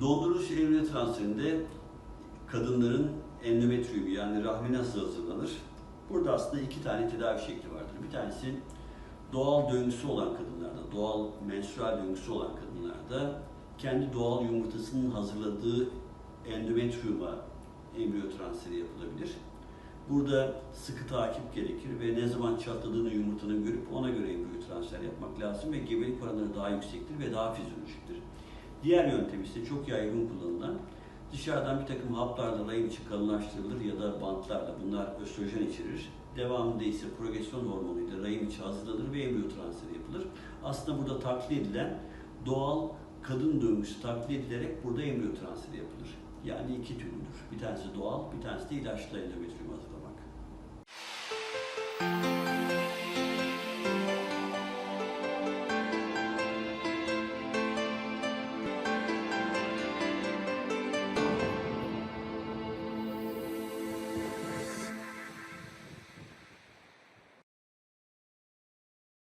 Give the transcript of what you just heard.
Dondurulmuş embriyo transferinde kadınların endometriyumu yani rahmi nasıl hazırlanır? Burada aslında iki tane tedavi şekli vardır. Bir tanesi doğal döngüsü olan kadınlarda, doğal menstrual döngüsü olan kadınlarda kendi doğal yumurtasının hazırladığı endometriyuma embriyo transferi yapılabilir. Burada sıkı takip gerekir ve ne zaman çatladığını yumurtanın görüp ona göre embriyo transfer yapmak lazım ve gebelik oranları daha yüksektir ve daha fizyolojiktir. Diğer yöntem ise çok yaygın kullanılan dışarıdan bir takım haplarla rahim içi kalınlaştırılır ya da bantlarla bunlar östrojen içerir. Devamında ise progesyon hormonuyla rahim içi hazırlanır ve embriyo transferi yapılır. Aslında burada taklit edilen doğal kadın döngüsü taklit edilerek burada embriyo transferi yapılır. Yani iki türlüdür. Bir tanesi doğal, bir tanesi de ilaçla endometriyum hazırlanır.